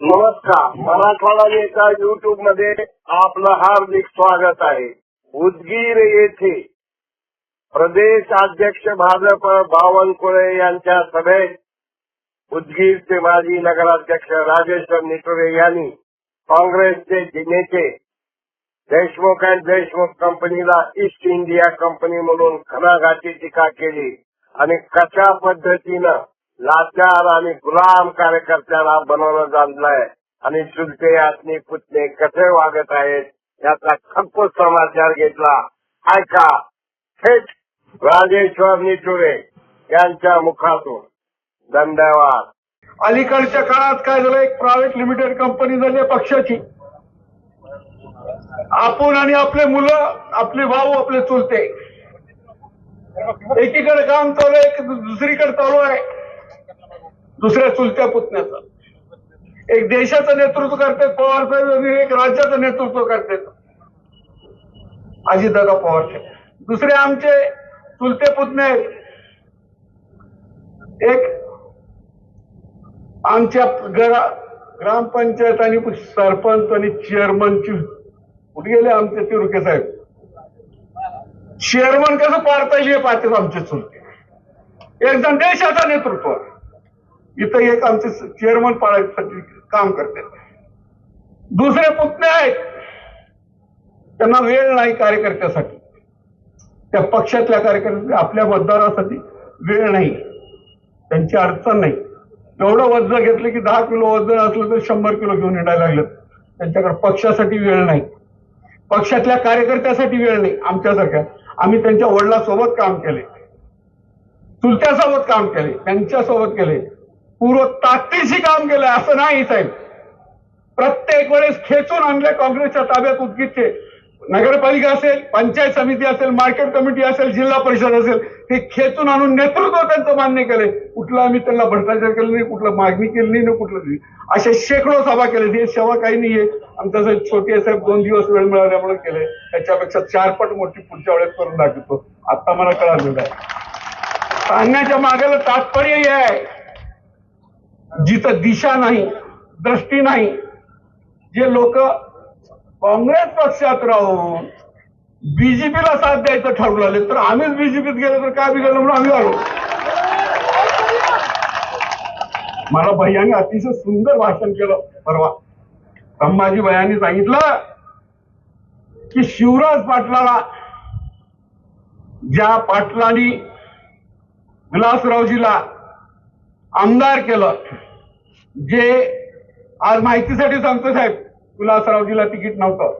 नमस्कार. मराठवाडा यांच्या युट्यूबमध्ये आपलं हार्दिक स्वागत आहे. उदगीर येथे प्रदेश अध्यक्ष भाजप बावनकुळे यांच्या सभेत उदगीरचे माजी नगराध्यक्ष राजेश्वर निटुरे यांनी काँग्रेसचे नेते देशमुख अँड देशमुख कंपनीला ईस्ट इंडिया कंपनी म्हणून खणाघाती टीका केली आणि कशा पद्धतीनं लाचार आणि गुलाम कार्यकर्त्याला बनवलं जाणलंय. आणि चुलते आत्मी पुतणे कसे वागत आहेत याचा खप्प समाचार घेतला. ऐका थेट राजेश्वर निचुरे यांच्या मुखातून. धन्यवाद. अलीकडच्या काळात काय झालं एक प्रायव्हेट लिमिटेड कंपनी झाली आहे पक्षाची. आपण आणि आपले मुलं आपले भाऊ आपले चुलते. एकीकडे काम चालू आहे दुसरीकडे चालू आहे. दुसऱ्या चुलत्या पुतण्याचं. एक देशाचं नेतृत्व करते पवार साहेब आणि एक राज्याचं नेतृत्व करते अजितदादा पवार साहेब. दुसरे आमचे चुलते पुतणे आहेत. एक आमच्या घरा ग्रामपंचायत आणि सरपंच आणि चेअरमनची कुठे गेले आमचे तिरुके साहेब? चेअरमन कसं पाडता येईल पाहतात आमचे चुलते. एक जण देशाचा नेतृत्व. इथं एक आमचे चेअरमन पाळायसाठी काम करते. दुसरे पुतणे आहेत? त्यांना वेळ नाही कार्यकर्त्यासाठी. त्या पक्षातल्या कार्यकर्त्या आपल्या मतदारासाठी वेळ नाही. त्यांची अडचण नाही. एवढं वजन घेतलं की दहा किलो वजन असलं तर शंभर किलो घेऊन येणायला लागलं त्यांच्याकडे पक्षासाठी वेळ नाही. पक्षातल्या कार्यकर्त्यासाठी वेळ नाही. आमच्यासारख्या. आम्ही त्यांच्या वडिलासोबत काम केले. चुलत्यासोबत काम केले. त्यांच्यासोबत केले. पूर्व ताकदीशी काम केलं असं नाही साहेब. प्रत्येक वेळेस खेचून आणले काँग्रेसच्या ताब्यात उदगीतचे नगरपालिका असेल पंचायत समिती असेल मार्केट कमिटी असेल जिल्हा परिषद असेल हे खेचून आणून नेतृत्व त्यांचं मान्य केले कुठलं आम्ही त्यांना भ्रष्टाचार केलं नाही कुठलं मागणी केली नाही ना कुठलं असे शेकडो सभा केले हे सेवा काही नाहीये आमचा साहेब छोटे साहेब दोन दिवस वेळ मिळाल्यामुळे केले त्याच्यापेक्षा चारपट मोठी पुढच्या वेळेस करून दाखवतो. आता मला कळालेलं आहे. सांगण्याच्या मागायला तात्पर्य हे आहे. जिथं दिशा नाही दृष्टी नाही जे लोक काँग्रेस पक्षात राहून बीजेपीला साथ द्यायचं ठरवलं तर आम्हीच बीजेपीत गेलो तर काय बिघडलं म्हणून आम्ही आलो मला भैयाने अतिशय सुंदर भाषण केलं परवा. संभाजी भैयानी सांगितलं की शिवराज पाटलाला ज्या पाटलांनी विलासरावजीला आमदार केलं. जे आज माहितीसाठी सांगतो साहेब विलासरावजीला तिकीट नव्हतं.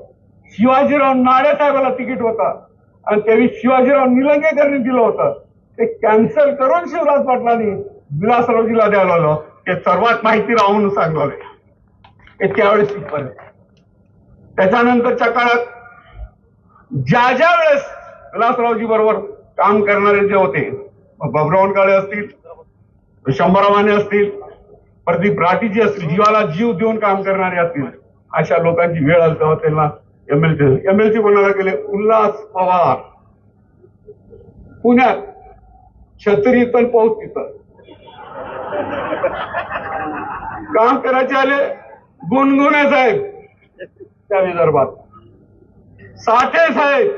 शिवाजीराव नाडे साहेबाला तिकीट होतं. आणि त्यावेळी शिवाजीराव निलंगेकरनी दिलं होतं. ते कॅन्सल करून शिवराज पाटलांनी विलासरावजीला द्यायला आलं. ते सर्वात माहिती राहून सांगलं ते त्यावेळेस शिकवलं. त्याच्यानंतरच्या काळात ज्या ज्या वेळेस विलासरावजी बरोबर काम करणारे जे होते बबरावण काळे असतील शंभरावाने असतील प्रदीप राठीजी असतील जीवाला जीव देऊन काम करणारे असतील अशा लोकांची वेळ आली तेव्हा त्यांना एमएलसी एमएलसी कोणाला केले? उल्हास पवार. पुण्यात छत्री पण पाऊस तिथं. काम करायचे आले गुणगुणे साहेब त्या विदर्भात. साठे साहेब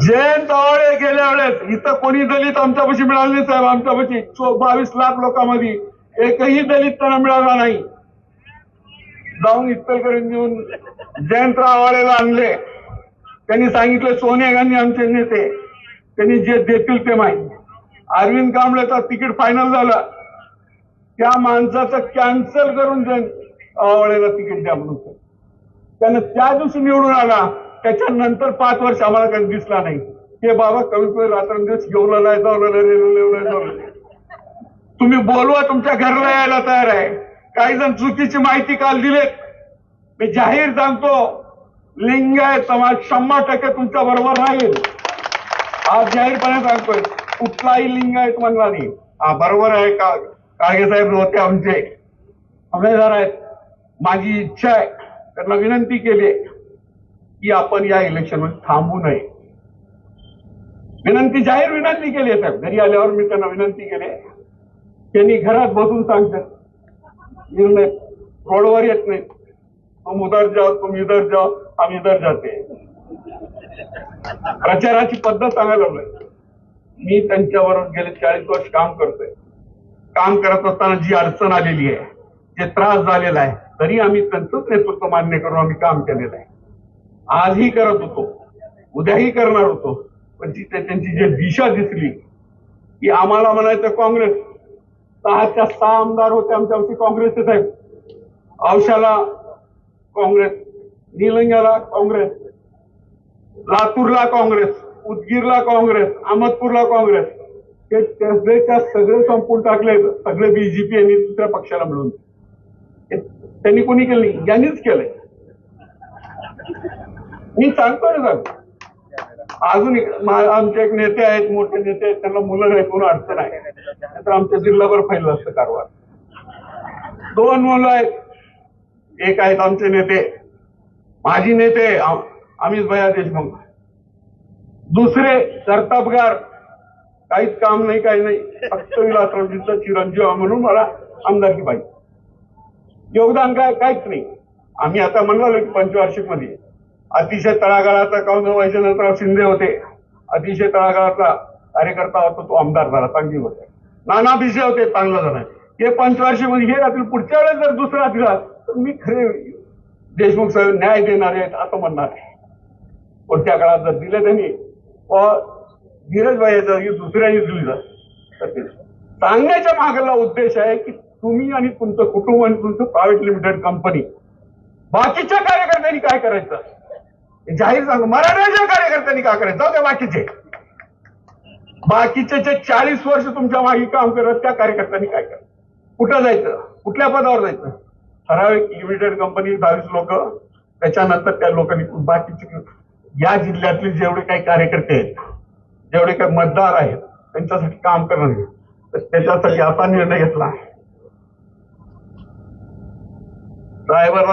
जयंत आवळे गेल्या वेळेस इथं कोणी दलित आमच्यापाशी मिळाले नाही साहेब. आमच्यापाशी चो- बावीस लाख लोकांमध्ये एकही दलित त्यांना मिळाला नाही. जाऊन इतकरकडे येऊन जयंतराव आवाळेला आणले. त्यांनी सांगितलं सोनिया गांधी आमचे नेते. त्यांनी जे देतील ते माहिती. अरविंद कांबळेचं तिकीट फायनल झालं. त्या माणसाचं कॅन्सल करून जयंत आवाळेला तिकीट द्या म्हणून. त्यानं त्या दिवशी निवडून आला. त्याच्यानंतर पाच वर्ष आम्हाला काही दिसला नाही. ते बाबा कमी रात्रंदिवस घेऊन नाही जाऊन तुम्ही बोलवा तुमच्या घरला यायला तयार आहे. काही जण चुकीची माहिती काल दिलेत. मी जाहीर सांगतो लिंगायत समाज शंभर टक्के तुमच्या बरोबर राहील. आज जाहीरपणे सांगतोय कुठलाही लिंगायत म्हणला नाही. हा बरोबर आहे का? काळगे साहेब होते आमचे. आमदार आहेत. माझी इच्छा आहे. त्यांना विनंती केली आहे. की आपण या इलेक्शनमध्ये थांबू नये. विनंती जाहीर विनंती केली आहे साहेब. घरी आल्यावर मी त्यांना विनंती केली त्यांनी घरात बसून सांगतात निर्णय रोडवर येत नाही तुम उधर जाओ तुम इधर जाओ आम्ही इधर जाते. प्रचाराची पद्धत सांगायला लागलोय. मी त्यांच्यावर गेले चाळीस वर्ष काम करतोय. काम करत असताना जी अडचण आलेली आहे जे त्रास झालेला आहे तरी आम्ही त्यांचंच नेतृत्व मान्य करून आम्ही काम केलेलं आहे. आजही करत होतो. उद्याही करणार होतो. पण तिथे त्यांची जी दिशा दिसली की आम्हाला म्हणायचं काँग्रेस. सहाच्या सहा आमदार होते आमच्यावरती काँग्रेसचे साहेब. औशाला काँग्रेस निलंग्याला काँग्रेस लातूरला काँग्रेस उदगीरला काँग्रेस अहमदपूरला काँग्रेस. हे सगळेच्या सगळे संपून टाकले सगळे बीजेपी यांनी दुसऱ्या पक्षाला मिळून. त्यांनी कोणी केलं नाही? यांनीच केलंय. मी सांगतोय सर अजून एक- आमचे एक नेते आहेत मोठे नेते आहेत त्यांना मुलं ऐकून कोण अडचण आहे. तर आमच्या जिल्हाभर फैललं असतं कारवार दोन मुलं आहेत. एक आहेत आमचे नेते. माजी नेते अमित भया देशमुख. दुसरे कर्तबगार काहीच काम नाही काही नाही. फक्त विलासरावजींचा चिरंजीव म्हणून मला आमदारकी पाहिजे योगदान काय काहीच नाही. आम्ही आता म्हणलो की पंचवार्षिकमध्ये. अतिशय तळागाळाचा काऊन वैजनाथराव शिंदे होते. अतिशय तळागाळाचा कार्यकर्ता होता तो आमदार झाला चांगली होते नाना भिसे होते चांगला झाला. हे पंचवार्षिक म्हणजे हे राहतील पुढच्या वेळेस जर दुसरा दिला तर मी खरे देशमुख साहेब न्याय देणारे आहेत असं म्हणणार आहे. पुढच्या काळात जर दिलं त्यांनी व धीरज भाई जर दुसऱ्याही दिली जर तर सांगण्याच्या मागला उद्देश आहे की तुम्ही आणि तुमचं कुटुंब आणि तुमचं प्रायव्हेट लिमिटेड कंपनी बाकीच्या कार्यकर्त्यांनी काय करायचं? जाहीर सांगू. मराठ्याच्या कार्यकर्त्यांनी काय करायचं जाऊ द्या बाकीचे. बाकीचे जे चाळीस वर्ष तुमच्या मागे काम करत त्या कार्यकर्त्यांनी काय करायचं कुठं जायचं? कुठल्या पदावर जायचं? ठराविक लिमिटेड कंपनी दहावीस लोक त्याच्यानंतर त्या लोकांनी बाकीचे या जिल्ह्यातले जेवढे काही कार्यकर्ते आहेत जेवढे काही मतदार आहेत त्यांच्यासाठी काम करणं तर त्याच्यासाठी आता निर्णय घेतला ड्रायव्हरला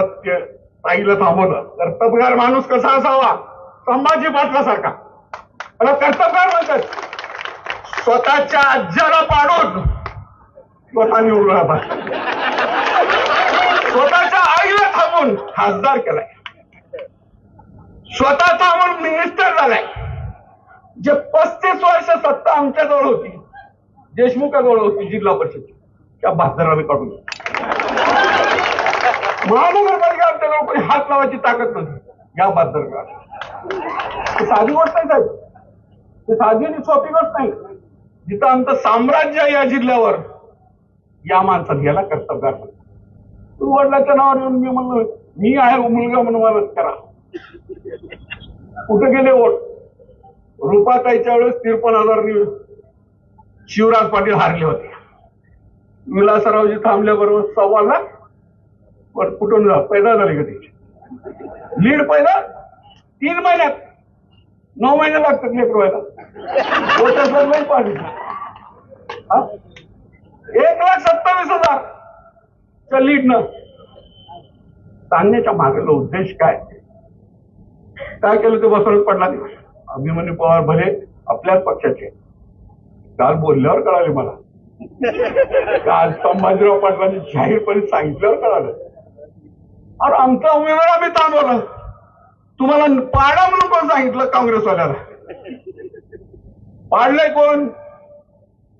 ताईला थांबवलं. कर्तबगार माणूस कसा असावा? संभाजी पाटलासारखा. मला कर्तबगार म्हणतात. स्वतःच्या आज्याला पाडून स्वतः निवडून राहतात स्वतःच्या आईला थांबून खासदार केलाय. स्वतः थांबून मिनिस्टर झालाय. जे पस्तीस वर्ष सत्ता आमच्याजवळ होती देशमुखाजवळ होती जिल्हा परिषद त्या बहादराने काढून महानगरपालिका आमच्याजवळ कोणी हात लावायची ताकद नव्हती. या बहादर साधी गोष्ट नाही साहेब. ते साधी आणि सोपी गोष्ट नाही जिथं आमचं साम्राज्य आहे या जिल्ह्यावर या माणसात याला कर्तव्य तू वडिलाच्या नावावर येऊन मी म्हणलो मी आहे मुलगा म्हणून मला करा. कुठे गेले वोट? रुपाताईच्या वेळेस तिरपन्न हजार शिवराज पाटील हारले होते. विलासरावजी थांबल्याबरोबर सव्वा लाख पण कुठून जा पैदा झाले कधी लीड पैदा? तीन महिन्यात. नऊ महिने लागतात लेकर व्हायला. नाही पाहिजे हा? एक लाख सत्तावीस हजार. च्या लीडनं. सांगण्याच्या मागेला उद्देश काय? काय केलं ते बसवत पडला दिवस अभिमन्यू पवार भले आपल्याच पक्षाचे. काल बोलल्यावर कळाले मला. काल संभाजीराव पाटलांनी जाहीरपणे सांगितल्यावर कळालं. अरे आमचा उमेदवार आम्ही थांबवला. तुम्हाला पाडा म्हणून कोण सांगितलं काँग्रेसवाल्याला? पाडलंय कोण?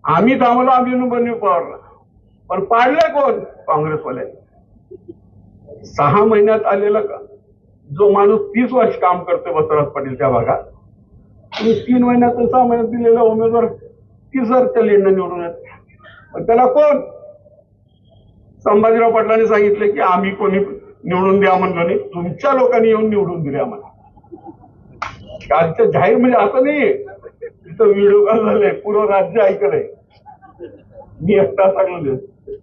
आम्ही थांबवलं अभिमन्यू पवारला पण पाडलंय कोण? काँग्रेसवाल्याने. सहा महिन्यात आलेला का? जो माणूस तीस वर्ष काम करतो बसवराज पाटील त्या भागात आणि तीन महिन्यात सहा महिन्यात दिलेला उमेदवार तिसरच्या लीडनं निवडून येत. पण त्याला कोण? संभाजीराव पाटलांनी सांगितलं की आम्ही कोणी निवडून द्या म्हणलो नाही तुमच्या लोकांनी येऊन निवडून दिले आम्हाला कालचं जाहीर म्हणजे असं नाही तिथं व्हिडिओ कॉल झाले पूर्ण राज्य ऐकलंय. मी एकटा सांगलो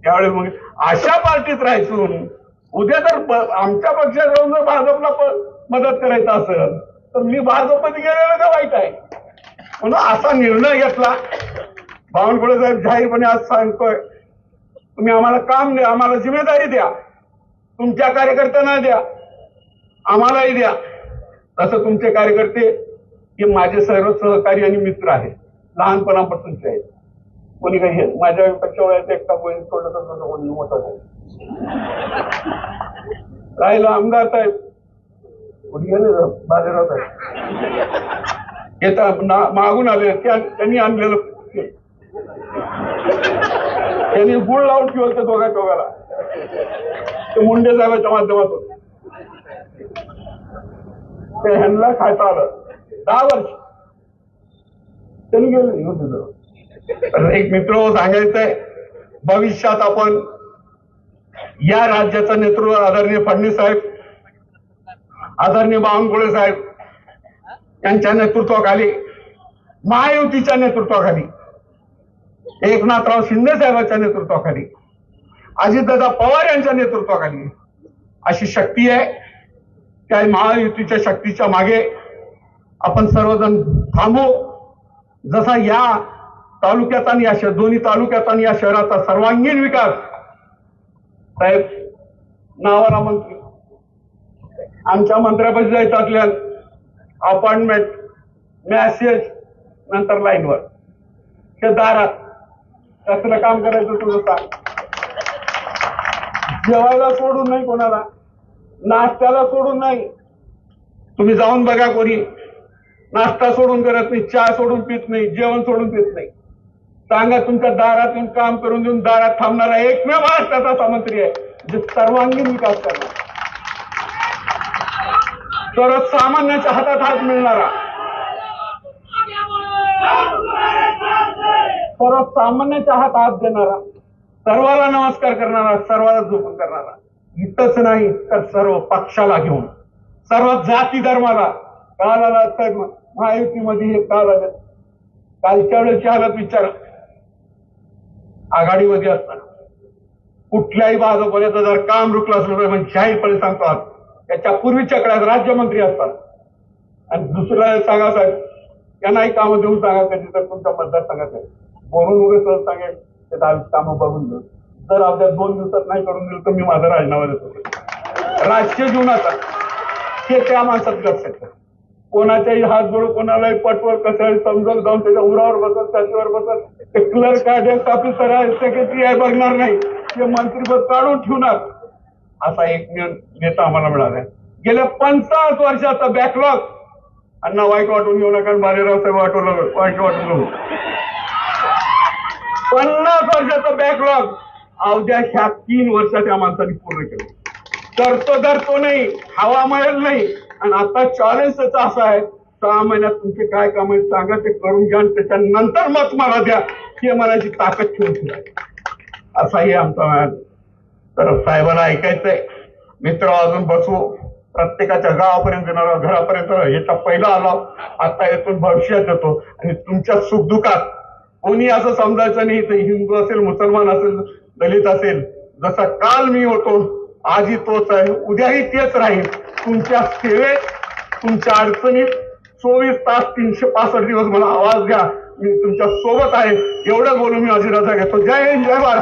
त्यावेळेस मग अशा पार्टीत राहायचून उद्या जर आमच्या पक्षात जाऊन जर भाजपला मदत करायचं असेल तर मी भाजपमध्ये गेलेलं का वाईट आहे? म्हणून असा निर्णय घेतला. बावनकुळे साहेब जाहीरपणे आज सांगतोय तुम्ही आम्हाला काम द्या आम्हाला जिम्मेदारी द्या. तुमच्या कार्यकर्त्यांना द्या आम्हालाही द्या. तसं तुमचे कार्यकर्ते हे माझे सर्व सहकारी आणि मित्र आहेत. लहानपणापासूनचे आहेत. कोणी काही हे- माझ्यापेक्षा वयाचा एकटा कोणी थोडं कोणी मोठा झाला राहिला आमदार साहेब. कुठे गेले बाजारात साहेब येतात ना- मागून आले. त्यांनी आणलेलं त्यांनी गुळ लावून ठेवलं त्या दोघा दोघाला. ते मुंडे साहेबाच्या माध्यमातून. ते ह्यांना खाता आलं. दहा वर्ष. त्यांनी गेले हो एक मित्र सांगायचंय भविष्यात आपण या राज्याचं नेतृत्व आदरणीय फडणवीस साहेब आदरणीय बावनकुळे साहेब यांच्या नेतृत्वाखाली महायुतीच्या नेतृत्वाखाली एकनाथराव शिंदे साहेबांच्या नेतृत्वाखाली अजितदादा पवार यांच्या नेतृत्वाखाली अशी शक्ती आहे. त्या महायुतीच्या शक्तीच्या मागे आपण सर्वजण थांबू. जसा या तालुक्याचा आणि या दोन्ही तालुक्याचा आणि या शहराचा सर्वांगीण विकास साहेब नावाला मंत्री. आमच्या मंत्र्यापाशी जायचं असल्यास अपॉइंटमेंट मॅसेज नंतर लाईनवर ते दारात. कसलं काम करायचं तुझं सांग. जेवायला सोडून नाही कोणाला नाश्त्याला सोडून नाही. तुम्ही जाऊन बघा कोणी. नाश्ता सोडून करत नाही चहा सोडून पित नाही जेवण सोडून पित नाही. सांगा तुमच्या दारातून काम करून देऊन दारात थांबणारा एकमेव महाराष्ट्राचा असा मंत्री आहे जे सर्वांगीण विकास करणार. तर सामान्याच्या हातात हात मिळणारा. परत सामान्याच्या हात हात देणारा. सर्वाला नमस्कार करणारा सर्वाला झोपून करणारा. इथंच नाही तर सर्व पक्षाला घेऊन सर्व जाती धर्माला. काल आला तर महायुतीमध्ये हे काल आलं. कालच्या वेळेची हालत विचार आघाडीमध्ये असताना. कुठल्याही भाजपमध्ये जर काम रुकलं असलं तर म्हणजे जाहीरपणे सांगतात त्याच्या पूर्वीच्या काळात राज्यमंत्री असतात आणि दुसऱ्या सांगा साहेब त्यांनाही कामं देऊन सांगा कधी तर तुमच्या मतदारसंघात आहे बोलून वगैरे सहज सांगेल ते दहा कामं बघून देऊ जर आपल्या दोन दिवसात नाही करून दिलं तर मी माझा राजीनामा देतो राजकीय जीवनाचा हे त्या माणसात लक्षात ठेवा. कोणाच्याही हात जोड कोणालाही पटवर कसं समजत जाऊन त्याच्या उरावर बसत त्याच्यावर बसत ते क्लर्क आहे ऑफिसर आहे सेक्रेटरी आहे बघणार नाही. ते मंत्रीपद काढून ठेवणार. असा एक नेता आम्हाला मिळाला गेल्या पंचाळीस वर्षाचा बॅकलॉग अण्णा वाईट वाटून घेऊ नका आणि बालेराव साहेब वाटवलं वाईट वाटून घेऊ. पन्नास वर्षाचा बॅकलॉग अवघ्या ह्या तीन वर्षात या माणसाने पूर्ण केलं. करतो धरतो नाही हवा मिळेल नाही. आणि आता चॅलेंज त्याचा असा आहे सहा महिन्यात तुमचे काय काम आहेत सांगा ते करून घ्या आणि त्याच्यानंतर मत मला द्या. हे मनाची ताकद ठेवून ठेवा. असाही आमचा तर साहेबांना ऐकायचंय. मित्र अजून बसू. प्रत्येकाच्या गावापर्यंत येणार घरापर्यंत याचा पहिला आला. आता येथून भविष्यात येतो. आणि तुमच्या सुखदुखात कोणी असं समजायचं नाही ते हिंदू असेल मुसलमान असेल दलित असेल जसा काल मी होतो आजही तोच आहे. उद्याही तेच राहील. तुमच्या सेवेत तुमच्या अडचणीत चोवीस तास तीनशे पासष्ट दिवस मला आवाज द्या. मी तुमच्यासोबत आहे. एवढं बोलून मी माझी रजा घेतो. जय हिंद जय भारत.